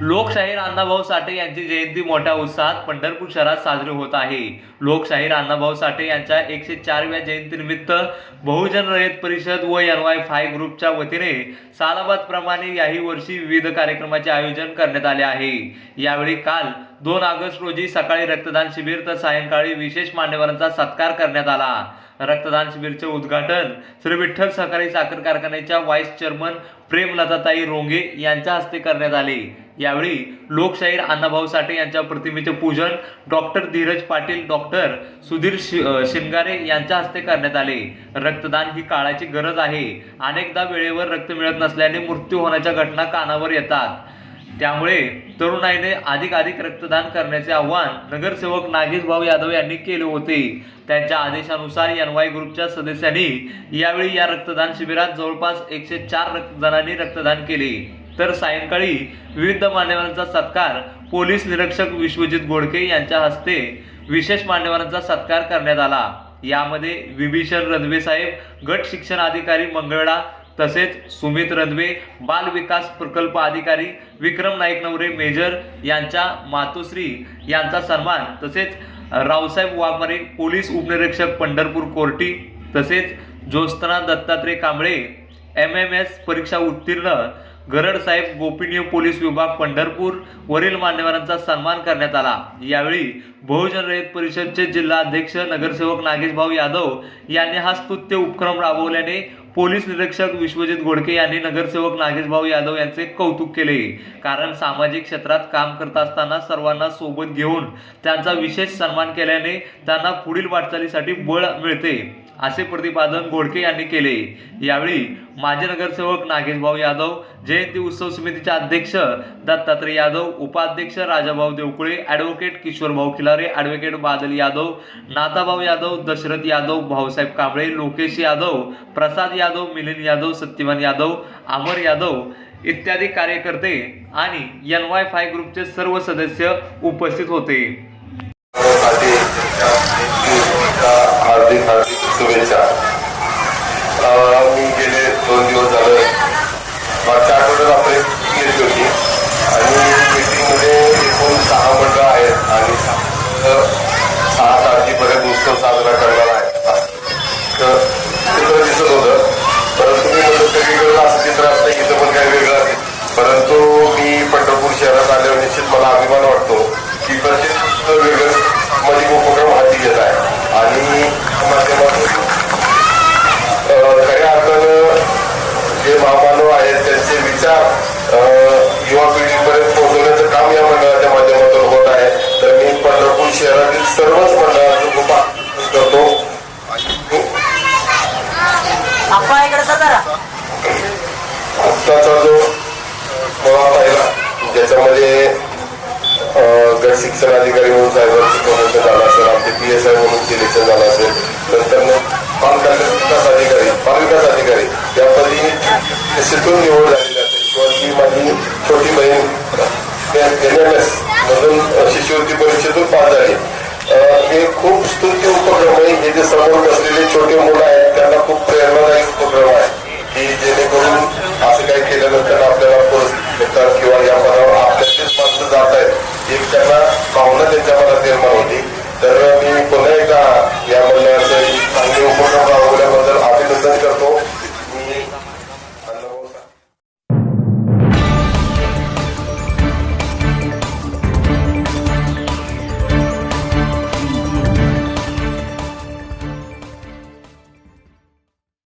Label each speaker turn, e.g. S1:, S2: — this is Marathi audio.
S1: लोकशाहीर अण्णाभाऊ साठे यांची जयंती मोठ्या उत्साहात पंढरपूर शहरात साजरी होत आहे. लोकशाहीर अण्णाभाऊ साठे यांच्या एकशे चारव्या जयंतीनिमित्त बहुजन रयत परिषद व एन वाय फाय ग्रुपच्या वतीने सालाबादप्रमाणे याही वर्षी विविध कार्यक्रमाचे आयोजन करण्यात आले आहे. यावेळी काल दोन ऑगस्ट रोजी सकाळी रक्तदान शिबिर तर सायंकाळी विशेष मान्यवरांचा सत्कार करण्यात आला. रक्तदान शिबिरचे उद्घाटन श्री विठ्ठल सहकारी साखर कारखान्याच्या व्हाईस चेअरमन प्रेमलताताई रोंगे यांच्या हस्ते करण्यात आले. यावेळी लोकशाहीर अण्णाभाऊ साठे यांच्या प्रतिमेचे पूजन डॉक्टर धीरज पाटील डॉक्टर सुधीर शि शिंगारे यांच्या हस्ते करण्यात आले. रक्तदान ही काळाची गरज आहे. अनेकदा वेळेवर रक्त मिळत नसल्याने मृत्यू होण्याच्या घटना कानावर येतात. त्यामुळे तरुणाईने अधिक अधिक रक्तदान करण्याचे आवाहन नगरसेवक नागेश भाऊ यादव यांनी केले होते. त्यांच्या आदेशानुसार एन वाय ग्रुपच्या सदस्यांनी यावेळी या रक्तदान शिबिरात जवळपास एकशे चार रक्तदानांनी रक्तदान केले. तर सायंकाळी विविध मान्यवरांचा सत्कार पोलीस निरीक्षक विश्वजित गोडके यांच्या हस्ते विशेष मान्यवरांचा सत्कार करण्यात आला. यामध्ये विभीषण रदवे साहेब गट शिक्षण अधिकारी मंगळडा तसेच सुमित रदवे बाल विकास प्रकल्प अधिकारी विक्रम नाईक नवरे मेजर यांच्या मातोश्री यांचा सन्मान तसेच रावसाहेब वाघमारे पोलीस उपनिरीक्षक पंढरपूर कोर्टी तसेच Jyotsna Dattatray Kamble M M S परीक्षा उत्तीर्ण गरड साहेब गोपनीय पोलीस विभाग पंढरपूर वरील मान्यवरांचा सन्मान करण्यात आला. यावेळी बहुजन रयत परिषदचे जिल्हा अध्यक्ष नगरसेवक नागेश भाऊ यादव यांनी हा स्तुत्य उपक्रम राबवल्याने पोलीस निरीक्षक विश्वजित गोडके यांनी नगरसेवक नागेश भाऊ यादव यांचे कौतुक केले. कारण सामाजिक क्षेत्रात काम करत असताना सर्वांना सोबत घेऊन त्यांचा विशेष सन्मान केल्याने त्यांना पुढील वाटचालीसाठी बळ मिळते. असे प्रतिपादन गोडके यांनी केले. यावेळी माजी नगरसेवक नागेशभाऊ यादव जयंती उत्सव समितीचे अध्यक्ष दत्तात्रय यादव उपाध्यक्ष राजाभाऊ देवकुळे ॲडव्होकेट किशोरभाऊ खिलारे ॲडव्होकेट बादल यादव नाथाभाऊ यादव दशरथ यादव भाऊसाहेब कांबळे लोकेश यादव प्रसाद यादव मिलिंद यादव सत्यवान यादव अमर यादव इत्यादी कार्यकर्ते आणि एन वाय फाय ग्रुपचे सर्व सदस्य उपस्थित होते.
S2: हार्दिक हार्दिक शुभेच्छा. मी गेले दोन दिवस झालं. मागच्या आठवड्यात आपली meeting घेतली होती. आणि मीटिंगमध्ये एकूण सहा मंडळ आहेत. आणि सहा तारखेपर्यंत उत्सव साजरा करणार आहे तर चित्र दिसत होतं. परंतु मी सगळीकडे असं चित्र सर्वच मंडळाचं खूप करतो
S3: इकडे
S2: आत्ताचा जो सोहळा पाहिला ज्याच्यामध्ये गट शिक्षण अधिकारी म्हणून साहेबांचं प्रमोशन झालं असेल आमचे पी एस आय म्हणून सिलेक्शन झालं असेल नंतर बाल विकास अधिकारी बालविकास अधिकारी या पदी निवड झालेली असेल. किंवा ती माझी छोटी बहीण एन एम एस मधून शिष्यवृत्ती परीक्षेतून पास झाली. हे खूप स्तुत्य उपक्रम आहे हे जे समोर बसलेले छोटे मुलं आहेत.